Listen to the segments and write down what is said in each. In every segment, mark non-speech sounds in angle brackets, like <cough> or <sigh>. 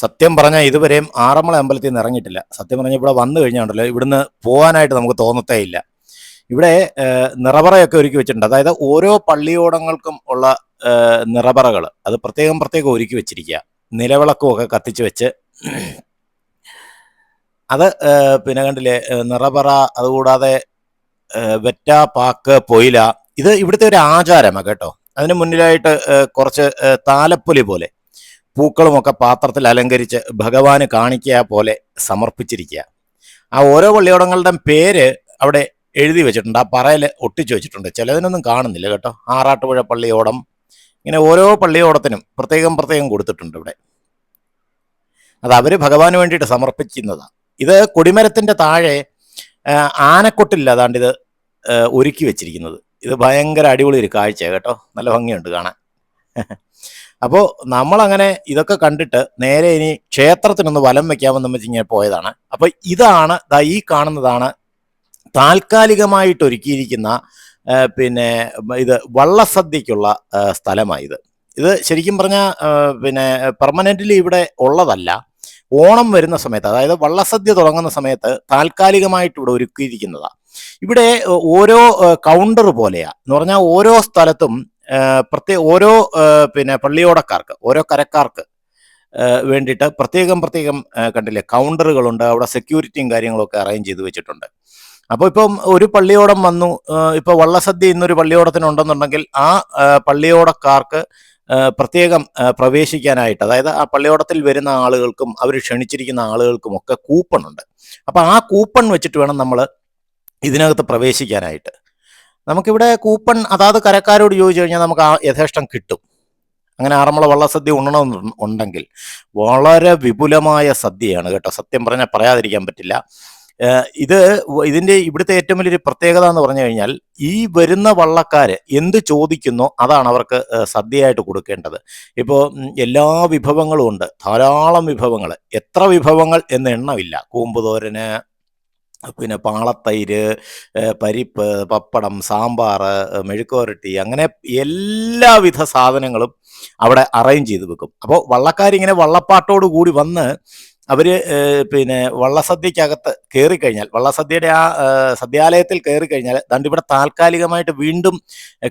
സത്യം പറഞ്ഞാൽ ഇതുവരെയും ആറന്മുള അമ്പലത്തിൽ നിന്ന് ഇറങ്ങിയിട്ടില്ല. സത്യം പറഞ്ഞാൽ ഇവിടെ വന്നു കഴിഞ്ഞാണ്ടല്ലോ ഇവിടുന്ന് പോകാനായിട്ട് നമുക്ക് തോന്നത്തേ ഇല്ല. ഇവിടെ നിറപറയൊക്കെ ഒരുക്കി വെച്ചിട്ടുണ്ട്. അതായത് ഓരോ പള്ളിയോടങ്ങൾക്കും ഉള്ള നിറപറകൾ അത് പ്രത്യേകം പ്രത്യേകം ഒരുക്കി വെച്ചിരിക്കുക നിലവിളക്കും ഒക്കെ കത്തിച്ച് വെച്ച്. അത് പിന്നെ കണ്ടില്ലേ നിറപറ അതുകൂടാതെ വെറ്റ പാക്ക് പൊയില ഇത് ഇവിടുത്തെ ഒരു ആചാരമാണ് കേട്ടോ. അതിന് മുന്നിലായിട്ട് കുറച്ച് താലപ്പൊലി പോലെ പൂക്കളുമൊക്കെ പാത്രത്തിൽ അലങ്കരിച്ച് ഭഗവാന് കാണിക്കുക പോലെ സമർപ്പിച്ചിരിക്കുക. ആ ഓരോ പള്ളിയോടങ്ങളുടെയും പേര് അവിടെ എഴുതി വെച്ചിട്ടുണ്ട്. ആ പറയിൽ ഒട്ടിച്ചു വെച്ചിട്ടുണ്ട്. ചിലതിനൊന്നും കാണുന്നില്ല കേട്ടോ. ആറാട്ടുപുഴ പള്ളിയോടം ഇങ്ങനെ ഓരോ പള്ളിയോടത്തിനും പ്രത്യേകം പ്രത്യേകം കൊടുത്തിട്ടുണ്ട് ഇവിടെ. അത് അവർ ഭഗവാന് വേണ്ടിയിട്ട് സമർപ്പിക്കുന്നതാണ് ഇത് കൊടിമരത്തിന്റെ താഴെ ആനക്കൊട്ടിലാണ് അതാണ്ട് ഇത് ഒരുക്കി വെച്ചിരിക്കുന്നത്. ഇത് ഭയങ്കര അടിപൊളി ഒരു കാഴ്ച കേട്ടോ. നല്ല ഭംഗിയുണ്ട് കാണാൻ. അപ്പോൾ നമ്മളങ്ങനെ ഇതൊക്കെ കണ്ടിട്ട് നേരെ ഇനി ക്ഷേത്രത്തിനൊന്ന് വലം വെക്കാമെന്ന് വെച്ച് ഇങ്ങനെ പോയതാണ്. അപ്പോൾ ഇതാണ് ദാ ഈ കാണുന്നതാണ് താൽക്കാലികമായിട്ട് ഒരുക്കിയിരിക്കുന്ന പിന്നെ ഇത് വള്ളസദ്യക്കുള്ള സ്ഥലമായത്. ഇത് ശരിക്കും പറഞ്ഞാൽ പിന്നെ പെർമനന്റ്ലി ഇവിടെ ഉള്ളതല്ല. ഓണം വരുന്ന സമയത്ത് അതായത് വള്ളസദ്യ തുടങ്ങുന്ന സമയത്ത് താൽക്കാലികമായിട്ട് ഇവിടെ ഒരുക്കിയിരിക്കുന്നതാണ് ഇവിടെ ഓരോ കൗണ്ടർ പോലെയാ. എന്ന് പറഞ്ഞാൽ ഓരോ സ്ഥലത്തും പ്രത്യേക ഓരോ പിന്നെ പള്ളിയോടക്കാർക്ക് ഓരോ കരക്കാർക്ക് വേണ്ടിയിട്ട് പ്രത്യേകം പ്രത്യേകം കണ്ടില്ലേ കൗണ്ടറുകളുണ്ട് അവിടെ സെക്യൂരിറ്റിയും കാര്യങ്ങളൊക്കെ അറേഞ്ച് ചെയ്ത് വെച്ചിട്ടുണ്ട്. അപ്പോൾ ഇപ്പം ഒരു പള്ളിയോടം വന്നു. ഇപ്പൊ വള്ളസദ്യ ഇന്നൊരു പള്ളിയോടത്തിനുണ്ടെന്നുണ്ടെങ്കിൽ ആ പള്ളിയോടക്കാർക്ക് പ്രത്യേകം പ്രവേശിക്കാനായിട്ട് അതായത് ആ പള്ളിയോടത്തിൽ വരുന്ന ആളുകൾക്കും അവർ ക്ഷണിച്ചിരിക്കുന്ന ആളുകൾക്കും ഒക്കെ കൂപ്പൺ ഉണ്ട് അപ്പൊ ആ കൂപ്പൺ വെച്ചിട്ട് വേണം നമ്മൾ ഇതിനകത്ത് പ്രവേശിക്കാനായിട്ട്. നമുക്കിവിടെ കൂപ്പൺ അതാത് കരക്കാരോട് ചോദിച്ചു കഴിഞ്ഞാൽ നമുക്ക് യഥേഷ്ടം കിട്ടും. അങ്ങനെ ആറന്മുള വള്ളസദ്യ ഉണ്ണണം ഉണ്ടെങ്കിൽ വളരെ വിപുലമായ സദ്യയാണ് കേട്ടോ. സത്യം പറഞ്ഞാൽ പറയാതിരിക്കാൻ പറ്റില്ല. ഇത് ഇതിന്റെ ഇവിടുത്തെ ഏറ്റവും വലിയൊരു പ്രത്യേകത എന്ന് പറഞ്ഞു കഴിഞ്ഞാൽ ഈ വരുന്ന വള്ളക്കാര് എന്ത് ചോദിക്കുന്നോ അതാണ് അവർക്ക് സദ്യയായിട്ട് കൊടുക്കേണ്ടത്. ഇപ്പോൾ എല്ലാ വിഭവങ്ങളും ഉണ്ട്. ധാരാളം വിഭവങ്ങൾ എത്ര വിഭവങ്ങൾ എന്ന് എണ്ണമില്ല. കൂമ്പുതോരന് പിന്നെ പാളത്തൈര് പരിപ്പ് പപ്പടം സാമ്പാർ മെഴുക്കുവരട്ടി അങ്ങനെ എല്ലാവിധ സാധനങ്ങളും അവിടെ അറേഞ്ച് ചെയ്ത് വെക്കും. അപ്പോൾ വള്ളക്കാരിങ്ങനെ വള്ളപ്പാട്ടോട് കൂടി വന്ന് അവർ പിന്നെ വള്ളസദ്യക്കകത്ത് കയറി കഴിഞ്ഞാൽ വള്ളസദ്യയുടെ ആ സദ്യാലയത്തിൽ കയറി കഴിഞ്ഞാൽ ദണ്ട് ഇവിടെ താൽക്കാലികമായിട്ട് വീണ്ടും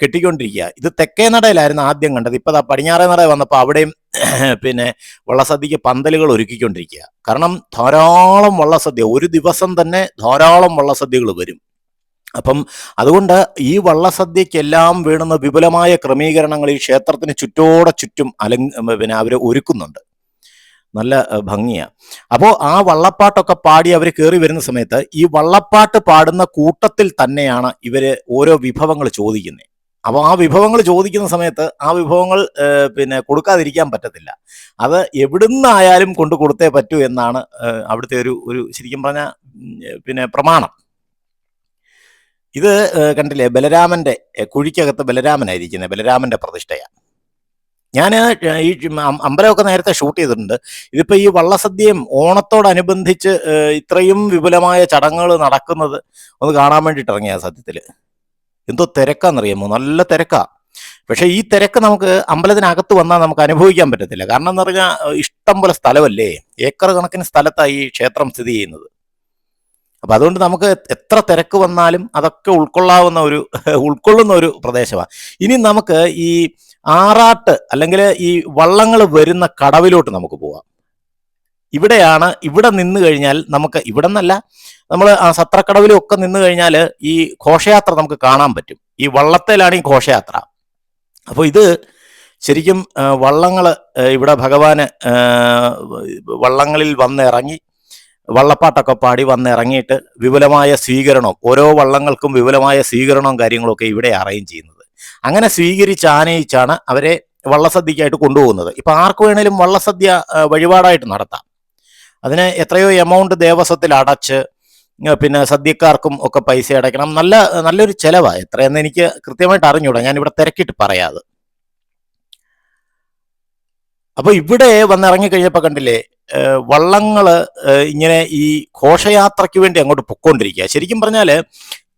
കെട്ടിക്കൊണ്ടിരിക്കുക. ഇത് തെക്കേ നടയിലായിരുന്നു ആദ്യം കണ്ടത്. ഇപ്പം ദാ പടിഞ്ഞാറേ നട വന്നപ്പോൾ അവിടെയും പിന്നെ വള്ളസദ്യക്ക് പന്തലുകൾ ഒരുക്കിക്കൊണ്ടിരിക്കുക. കാരണം ധാരാളം വള്ളസദ്യ ഒരു ദിവസം തന്നെ ധാരാളം വള്ളസദ്യകൾ വരും. അപ്പം അതുകൊണ്ട് ഈ വള്ളസദ്യക്കെല്ലാം വേണ്ടുന്ന വിപുലമായ ക്രമീകരണങ്ങൾ ഈ ക്ഷേത്രത്തിന് ചുറ്റോടെ ചുറ്റും അലങ് പിന്നെ അവർ ഒരുക്കുന്നുണ്ട്. നല്ല ഭംഗിയാണ് ഭംഗിയാ. അപ്പോൾ ആ വള്ളപ്പാട്ടൊക്കെ പാടി അവർ കയറി വരുന്ന സമയത്ത് ഈ വള്ളപ്പാട്ട് പാടുന്ന കൂട്ടത്തിൽ തന്നെയാണ് ഇവർ ഓരോ വിഭവങ്ങൾ ചോദിക്കുന്നത് അപ്പോൾ ആ വിഭവങ്ങൾ ചോദിക്കുന്ന സമയത്ത് ആ വിഭവങ്ങൾ പിന്നെ കൊടുക്കാതിരിക്കാൻ പറ്റത്തില്ല. അത് എവിടുന്നായാലും കൊണ്ടു കൊടുത്തേ പറ്റൂ എന്നാണ് അവിടുത്തെ ഒരു ഒരു ശരിക്കും പറഞ്ഞ പിന്നെ പ്രമാണം. ഇത് കണ്ടില്ലേ? ബലരാമന്റെ കുഴിക്കകത്ത് ബലരാമനായിരിക്കുന്നത് ബലരാമന്റെ പ്രതിഷ്ഠയാണ് ഞാൻ ഈ അമ്പലമൊക്കെ നേരത്തെ ഷൂട്ട് ചെയ്തിട്ടുണ്ട്. ഇതിപ്പോ ഈ വള്ളസദ്യയും ഓണത്തോടനുബന്ധിച്ച് ഇത്രയും വിപുലമായ ചടങ്ങുകൾ നടക്കുന്നത് ഒന്ന് കാണാൻ വേണ്ടിയിട്ട് ഇറങ്ങിയ സത്യത്തിൽ. എന്തോ തിരക്കാന്നറിയാമോ? നല്ല തിരക്കാ. പക്ഷെ ഈ തിരക്ക് നമുക്ക് അമ്പലത്തിനകത്ത് വന്നാൽ നമുക്ക് അനുഭവിക്കാൻ പറ്റത്തില്ല. കാരണം എന്ന് പറഞ്ഞാൽ ഇഷ്ടം പോലെ സ്ഥലമല്ലേ? ഏക്കർ കണക്കിന് സ്ഥലത്താണ് ഈ ക്ഷേത്രം സ്ഥിതി ചെയ്യുന്നത്. അപ്പൊ അതുകൊണ്ട് നമുക്ക് എത്ര തിരക്ക് വന്നാലും അതൊക്കെ ഉൾക്കൊള്ളാവുന്ന ഒരു ഉൾക്കൊള്ളുന്ന ഒരു പ്രദേശമാണ് ഇനി നമുക്ക് ഈ ആറാട്ട് അല്ലെങ്കിൽ ഈ വള്ളങ്ങൾ വരുന്ന കടവിലോട്ട് നമുക്ക് പോവാം. ഇവിടെയാണ് ഇവിടെ നിന്ന് കഴിഞ്ഞാൽ നമുക്ക് ഇവിടെ നിന്നല്ല നമ്മൾ ആ സത്രക്കടവിലും ഒക്കെ നിന്ന് കഴിഞ്ഞാൽ ഈ ഘോഷയാത്ര നമുക്ക് കാണാൻ പറ്റും. ഈ വള്ളത്തേലാണ് ഈ ഘോഷയാത്ര. അപ്പോൾ ഇത് ശരിക്കും വള്ളങ്ങൾ ഇവിടെ ഭഗവാന് ആ, വള്ളങ്ങളിൽ വന്നിറങ്ങി വള്ളപ്പാട്ടൊക്കെ പാടി വന്നിറങ്ങിയിട്ട് വിപുലമായ സ്വീകരണവും ഓരോ വള്ളങ്ങൾക്കും വിപുലമായ സ്വീകരണവും കാര്യങ്ങളൊക്കെ ഇവിടെ അറേഞ്ച് ചെയ്യുന്നത്. അങ്ങനെ സ്വീകരിച്ച് ആനയിച്ചാണ് അവരെ വള്ളസദ്യക്കായിട്ട് കൊണ്ടുപോകുന്നത്. ഇപ്പം ആർക്ക് വേണേലും വള്ളസദ്യ വഴിപാടായിട്ട് നടത്താം. അതിന് എത്രയോ എമൗണ്ട് ദേവസ്വത്തിൽ അടച്ച് പിന്നെ സദ്യക്കാർക്കും ഒക്കെ പൈസ അടയ്ക്കണം. നല്ല നല്ലൊരു ചെലവാ എത്രയെന്ന് എനിക്ക് കൃത്യമായിട്ട് അറിഞ്ഞൂടാ. ഞാൻ ഇവിടെ തിരക്കിട്ട് പറയാതെ അപ്പൊ ഇവിടെ വന്നിറങ്ങി കഴിഞ്ഞപ്പോ കണ്ടില്ലേ വള്ളങ്ങൾ ഇങ്ങനെ ഈ ഘോഷയാത്രയ്ക്ക് വേണ്ടി അങ്ങോട്ട് പൊക്കോണ്ടിരിക്കുക ശരിക്കും പറഞ്ഞാൽ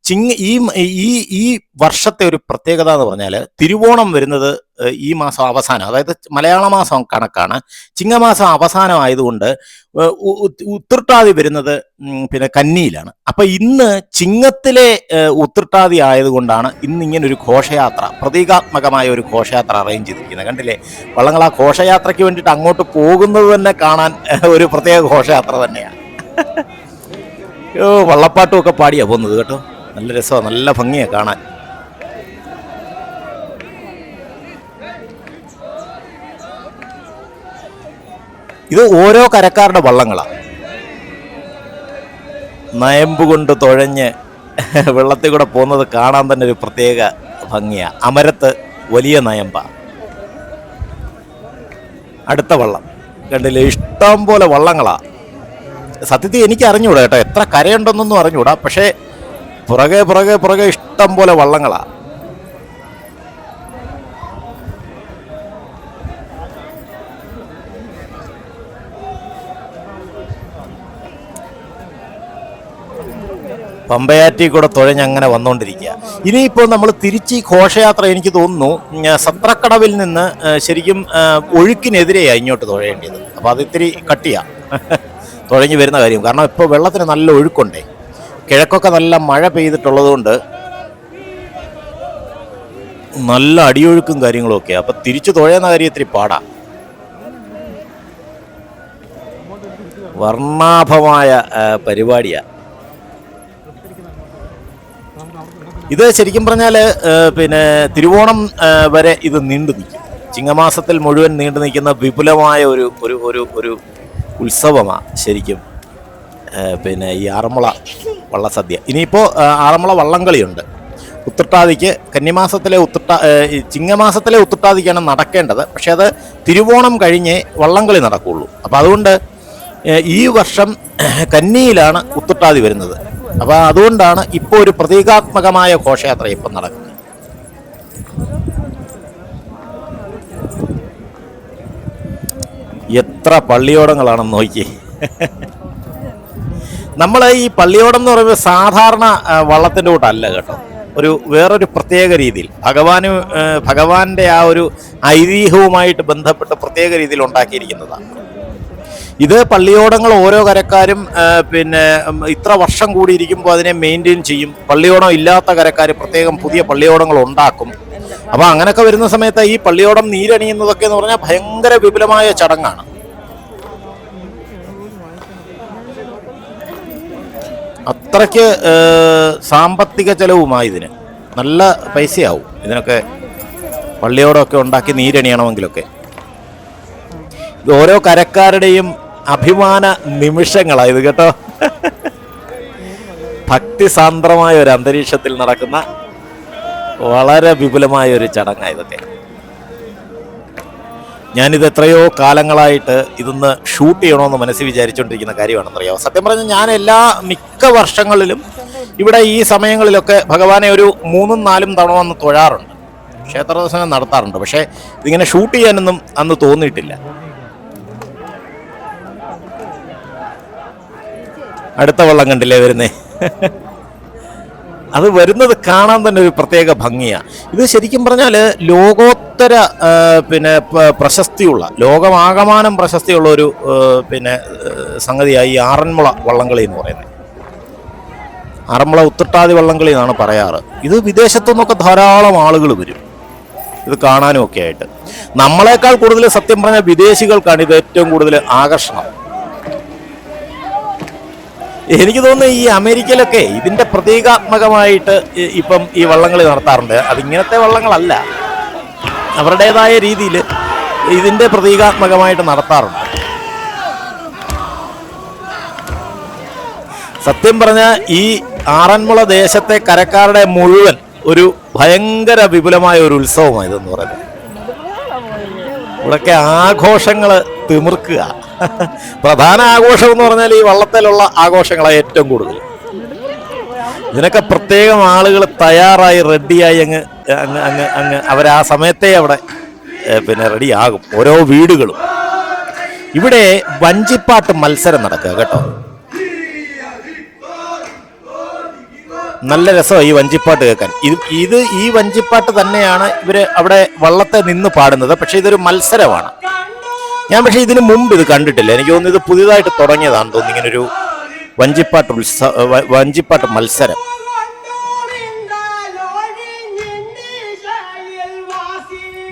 ചിങ്ങ ഈ ഈ ഈ വർഷത്തെ ഒരു പ്രത്യേകത എന്ന് പറഞ്ഞാൽ തിരുവോണം വരുന്നത് ഈ മാസം അവസാനം അതായത് മലയാള മാസം കണക്കാണ്. ചിങ്ങമാസം അവസാനം ആയതുകൊണ്ട് ഏഹ്, ഉ- ഉ- ഉത്രട്ടാതി വരുന്നത് പിന്നെ കന്നിയിലാണ്. അപ്പൊ ഇന്ന് ചിങ്ങത്തിലെ ഉത്രട്ടാതി ആയതുകൊണ്ടാണ് ഇന്ന് ഇങ്ങനെ ഒരു ഘോഷയാത്ര പ്രതീകാത്മകമായ ഒരു ഘോഷയാത്ര അറേഞ്ച് ചെയ്തിരിക്കുന്നത്. കണ്ടില്ലേ? വള്ളങ്ങൾ ആ ഘോഷയാത്രയ്ക്ക് വേണ്ടിയിട്ട് അങ്ങോട്ട് പോകുന്നത് തന്നെ കാണാൻ ഒരു പ്രത്യേക ഘോഷയാത്ര തന്നെയാണ്. <laughs> ഓ വള്ളപ്പാട്ടും ഒക്കെ പാടിയാ പോകുന്നത് കേട്ടോ. നല്ല രസമാണ് നല്ല ഭംഗിയാണ് കാണാൻ. ഇത് ഓരോ കരക്കാരുടെ വള്ളങ്ങളാണ് നയമ്പ് കൊണ്ട് തുഴഞ്ഞ് വെള്ളത്തിൽ കൂടെ പോകുന്നത് കാണാൻ തന്നെ ഒരു പ്രത്യേക ഭംഗിയാണ് അമരത്ത് വലിയ നയമ്പ. അടുത്ത വള്ളം. കണ്ടില്ലേ? ഇഷ്ടം പോലെ വള്ളങ്ങളാണ് സത്യത്തിൽ എനിക്ക് അറിഞ്ഞുകൂടാ കേട്ടോ. എത്ര കരയുണ്ടെന്നൊന്നും അറിഞ്ഞുകൂടാ പക്ഷേ പുറകെ പുറകെ പുറകെ ഇഷ്ടം പോലെ വള്ളങ്ങളാ. പമ്പയാറ്റി കൂടെ തുഴഞ്ഞ് അങ്ങനെ വന്നുകൊണ്ടിരിക്കുക ഇനിയിപ്പോൾ നമ്മൾ തിരിച്ച് ഘോഷയാത്ര എനിക്ക് തോന്നുന്നു സത്രക്കടവിൽ നിന്ന് ശരിക്കും ഒഴുക്കിനെതിരെയാണ് ഇങ്ങോട്ട് തുഴയേണ്ടത്. അപ്പോൾ അത് ഇത്തിരി കട്ടിയാണ് <laughs> തുഴഞ്ഞു വരുന്ന കാര്യം. കാരണം ഇപ്പോൾ വെള്ളത്തിന് നല്ല ഒഴുക്കുണ്ടേ. കിഴക്കൊക്കെ നല്ല മഴ പെയ്തിട്ടുള്ളതുകൊണ്ട് നല്ല അടിയൊഴുക്കും കാര്യങ്ങളൊക്കെ. അപ്പം തിരിച്ചു തുഴയുന്ന ഇത്തിരി പാടാ. വർണാഭമായ പരിപാടിയാണ് പരിപാടിയാ. ഇത് ശരിക്കും പറഞ്ഞാൽ പിന്നെ തിരുവോണം വരെ ഇത് നീണ്ടു നിൽക്കും. ചിങ്ങമാസത്തിൽ മുഴുവൻ നീണ്ടു നിൽക്കുന്ന വിപുലമായ ഒരു ഒരു ഒരു ഉത്സവമാണ് ശരിക്കും. പിന്നെ ഈ ആറന്മുള വള്ളസദ്യ. ഇനിയിപ്പോൾ ആറന്മുള വള്ളംകളിയുണ്ട്. ഉത്രട്ടാതിക്ക് കന്നിമാസത്തിലെ ഉത്രട്ട ചിങ്ങമാസത്തിലെ ഉത്രട്ടാതിക്കാണ് നടക്കേണ്ടത്. പക്ഷേ അത് തിരുവോണം കഴിഞ്ഞേ വള്ളംകളി നടക്കുകയുള്ളൂ അപ്പോൾ അതുകൊണ്ട് ഈ വർഷം കന്നിയിലാണ് ഉത്രട്ടാതി വരുന്നത്. അപ്പോൾ അതുകൊണ്ടാണ് ഇപ്പോൾ ഒരു പ്രതീകാത്മകമായ ഘോഷയാത്ര ഇപ്പം നടക്കുന്നത്. എത്ര പള്ളിയോടങ്ങളാണെന്ന് നോക്കി നമ്മൾ ഈ പള്ളിയോടം എന്ന് പറയുമ്പോൾ സാധാരണ വള്ളത്തിന്റെ കൂട്ടല്ല കേട്ടോ. ഒരു വേറൊരു പ്രത്യേക രീതിയിൽ. ഭഗവാന് ഭഗവാന്റെ ആ ഒരു ഐതിഹ്യവുമായിട്ട് ബന്ധപ്പെട്ട് പ്രത്യേക രീതിയിൽ ഉണ്ടാക്കിയിരിക്കുന്നതാണ്. ഇത് പള്ളിയോടങ്ങൾ ഓരോ കരക്കാരും പിന്നെ ഇത്ര വർഷം കൂടിയിരിക്കുമ്പോൾ അതിനെ മെയിന്റെയിൻ ചെയ്യും. പള്ളിയോടം ഇല്ലാത്ത കരക്കാർ പ്രത്യേകം പുതിയ പള്ളിയോടങ്ങൾ ഉണ്ടാക്കും. അപ്പോൾ അങ്ങനെയൊക്കെ വരുന്ന സമയത്ത് ഈ പള്ളിയോടം നീരണിയുന്നതൊക്കെ എന്ന് പറഞ്ഞാൽ ഭയങ്കര വിപുലമായ ചടങ്ങാണ്. അത്രയ്ക്ക് സാമ്പത്തിക ചെലവുമായി ഇതിന്. നല്ല പൈസയാവും. ഇതിനൊക്കെ പള്ളിയോടൊക്കെ ഉണ്ടാക്കി നീരണിയണമെങ്കിലൊക്കെ. ഇത് ഓരോ കരക്കാരുടെയും അഭിമാന നിമിഷങ്ങളാണ് ഇത് കേട്ടോ. ഭക്തിസാന്ദ്രമായ ഒരു അന്തരീക്ഷത്തിൽ നടക്കുന്ന വളരെ വിപുലമായ ഒരു ചടങ്ങാണ് ഇതൊക്കെ. ഞാനിത് എത്രയോ കാലങ്ങളായിട്ട് ഇതൊന്ന് ഷൂട്ട് ചെയ്യണമെന്ന് മനസ്സിൽ വിചാരിച്ചുകൊണ്ടിരിക്കുന്ന കാര്യമാണെന്നറിയാമോ സത്യം പറഞ്ഞാൽ ഞാൻ എല്ലാ മിക്ക വർഷങ്ങളിലും ഇവിടെ ഈ സമയങ്ങളിലൊക്കെ ഭഗവാനെ ഒരു മൂന്നും നാലും തവണ വന്ന് തൊഴാറുണ്ട്. ക്ഷേത്ര ദർശനം നടത്താറുണ്ട്. പക്ഷേ ഇതിങ്ങനെ ഷൂട്ട് ചെയ്യാനൊന്നും അന്ന് തോന്നിയിട്ടില്ല. അടുത്ത വള്ളം കണ്ടില്ലേ വരുന്നേ? അത് വരുന്നത് കാണാൻ തന്നെ ഒരു പ്രത്യേക ഭംഗിയാണ് ഇത് ശരിക്കും പറഞ്ഞാൽ ലോകോത്തര പിന്നെ പ്രശസ്തിയുള്ള ലോകമാകമാനം പ്രശസ്തിയുള്ള ഒരു പിന്നെ സംഗതിയായി ഈ ആറന്മുള വള്ളംകളി എന്ന് പറയുന്നത്. ആറന്മുള ഉത്തട്ടാതി വള്ളംകളി എന്നാണ് പറയാറ്. ഇത് വിദേശത്തു നിന്നൊക്കെ ധാരാളം ആളുകൾ വരും. ഇത് കാണാനും ഒക്കെ ആയിട്ട്. നമ്മളെക്കാൾ കൂടുതൽ സത്യം പറഞ്ഞാൽ വിദേശികൾക്കാണ് ഇത് ഏറ്റവും കൂടുതൽ ആകർഷണം. എനിക്ക് തോന്നുന്നു ഈ അമേരിക്കയിലൊക്കെ ഇതിന്റെ പ്രതീകാത്മകമായിട്ട് ഇപ്പം ഈ വള്ളംകളി നടത്താറുണ്ട്. അതിങ്ങനത്തെ വള്ളങ്ങളല്ല. അവരുടേതായ രീതിയിൽ ഇതിന്റെ പ്രതീകാത്മകമായിട്ട് നടത്താറുണ്ട്. സത്യം പറഞ്ഞ ഈ ആറന്മുള ദേശത്തെ കരക്കാരുടെ മുഴുവൻ ഒരു ഭയങ്കര വിപുലമായ ഒരു ഉത്സവമാണ് ഇതെന്ന് പറയുന്നത്. ഇവിടൊക്കെ ആഘോഷങ്ങൾ തിമിർക്കുക. പ്രധാന ആഘോഷം എന്ന് പറഞ്ഞാൽ ഈ വള്ളത്തിലുള്ള ആഘോഷങ്ങളാണ് ഏറ്റവും കൂടുതൽ. ഇതിനൊക്കെ പ്രത്യേകം ആളുകൾ തയ്യാറായി റെഡിയായി അങ്ങ് അങ്ങ് അങ്ങ് അങ്ങ് അവർ ആ സമയത്തെ അവിടെ പിന്നെ റെഡിയാകും. ഓരോ വീടുകളും. ഇവിടെ വഞ്ചിപ്പാട്ട് മത്സരം നടക്കുക കേട്ടോ. നല്ല രസമാണ് ഈ വഞ്ചിപ്പാട്ട് കേൾക്കാൻ. ഇത് ഇത് ഈ വഞ്ചിപ്പാട്ട് തന്നെയാണ് ഇവർ അവിടെ വള്ളത്തെ നിന്ന് പാടുന്നത്. പക്ഷെ ഇതൊരു മത്സരമാണ്. ഞാൻ പക്ഷേ ഇതിന് മുമ്പ് ഇത് കണ്ടിട്ടില്ല. എനിക്ക് തോന്നുന്നു ഇത് പുതിയതായിട്ട് തുടങ്ങിയതാണെന്ന് തോന്നുന്നു ഇങ്ങനൊരു വഞ്ചിപ്പാട്ട് ഉത്സവ വഞ്ചിപ്പാട്ട് മത്സരം.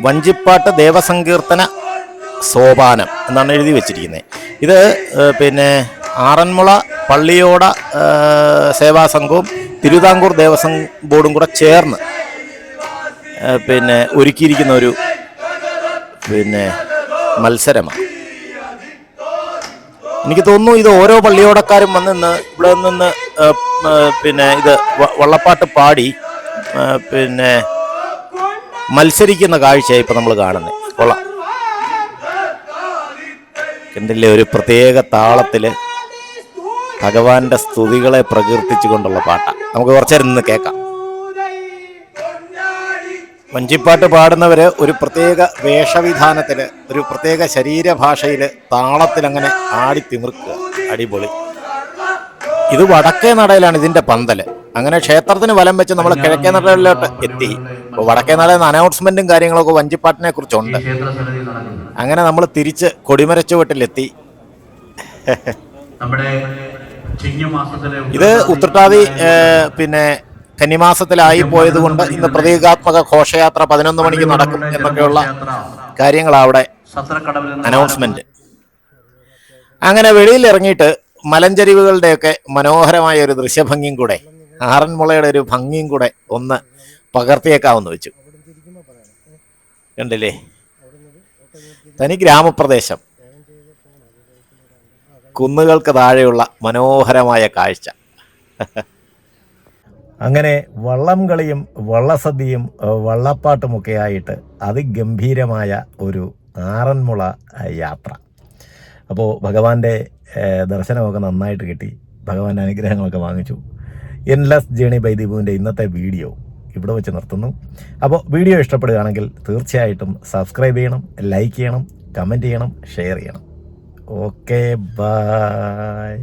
വഞ്ചിപ്പാട്ട് ദേവസങ്കീർത്തന സോപാനം എന്നാണ് എഴുതി വെച്ചിരിക്കുന്നത്. ഇത് പിന്നെ ആറന്മുള പള്ളിയോട സേവാസംഘവും സേവാ സംഘവും തിരുവിതാംകൂർ ദേവസ്വം ബോർഡും കൂടെ ചേർന്ന് പിന്നെ ഒരുക്കിയിരിക്കുന്ന ഒരു പിന്നെ മത്സരമാണ്. എനിക്ക് തോന്നുന്നു ഇത് ഓരോ പള്ളിയോടക്കാരും വന്ന് നിന്ന് ഇവിടെ നിന്ന് പിന്നെ ഇത് വള്ളപ്പാട്ട് പാടി പിന്നെ മത്സരിക്കുന്ന കാഴ്ചയായി ഇപ്പൊ നമ്മൾ കാണുന്നത് കൊള്ളാം. കണ്ടില്ലേ ഒരു പ്രത്യേക താളത്തിൽ ഭഗവാന്റെ സ്തുതികളെ പ്രകീർത്തിച്ചുകൊണ്ടുള്ള പാട്ടാണ് നമുക്ക് കുറച്ചേരം നിന്ന് കേൾക്കാം. വഞ്ചിപ്പാട്ട് പാടുന്നവര് ഒരു പ്രത്യേക വേഷവിധാനത്തിൽ ഒരു പ്രത്യേക ശരീരഭാഷയിൽ താളത്തിൽ അങ്ങനെ ആടി തിമിർക്കുക. അടിപൊളി. ഇത് വടക്കേ നടയിലാണ് ഇതിന്റെ പന്തൽ. അങ്ങനെ ക്ഷേത്രത്തിന് വലം വെച്ച് നമ്മൾ കിഴക്കേ നടയിലോട്ട് എത്തി. അപ്പോൾ വടക്കേ നാളെ അനൗൺസ്മെന്റും കാര്യങ്ങളൊക്കെ വഞ്ചിപ്പാട്ടിനെ കുറിച്ചുണ്ട്. അങ്ങനെ നമ്മൾ തിരിച്ച് കൊടിമരച്ചുവട്ടിലെത്തി ഇത് ഉത്രട്ടാതി പിന്നെ കന്നിമാസത്തിലായി പോയത് കൊണ്ട് ഇന്ന് പ്രതീകാത്മക ഘോഷയാത്ര പതിനൊന്ന് മണിക്ക് നടക്കും എന്നൊക്കെയുള്ള കാര്യങ്ങളാണ് അവിടെ അനൗൺസ്മെന്റ് അങ്ങനെ വെളിയിൽ ഇറങ്ങിയിട്ട് മലഞ്ചരിവുകളുടെയൊക്കെ മനോഹരമായ ഒരു ദൃശ്യഭംഗിയും കൂടെ ആറന്മുളയുടെ ഒരു ഭംഗിയും കൂടെ ഒന്ന് പകർത്തിയേക്കാമെന്ന് വെച്ചു. കണ്ടില്ലേ? തനി ഗ്രാമപ്രദേശം. കുന്നുകൾക്ക് താഴെയുള്ള മനോഹരമായ കാഴ്ച. അങ്ങനെ വള്ളം കളിയും വള്ളസദ്യയും വള്ളപ്പാട്ടുമൊക്കെ ആയിട്ട് അതിഗംഭീരമായ ഒരു ആറന്മുള യാത്ര. അപ്പോൾ ഭഗവാന്റെ ദർശനമൊക്കെ നന്നായിട്ട് കിട്ടി. ഭഗവാന്റെ അനുഗ്രഹങ്ങളൊക്കെ വാങ്ങിച്ചു. എൻലെസ് ജേണി ബൈദീപുവിന്റെ ഇന്നത്തെ വീഡിയോ. ഇവിടെ വെച്ച് നിർത്തുന്നു. അപ്പോൾ വീഡിയോ ഇഷ്ടപ്പെടുകയാണെങ്കിൽ തീർച്ചയായിട്ടും സബ്സ്ക്രൈബ് ചെയ്യണം ലൈക്ക് ചെയ്യണം കമന്റ് ചെയ്യണം ഷെയർ ചെയ്യണം. Okay bye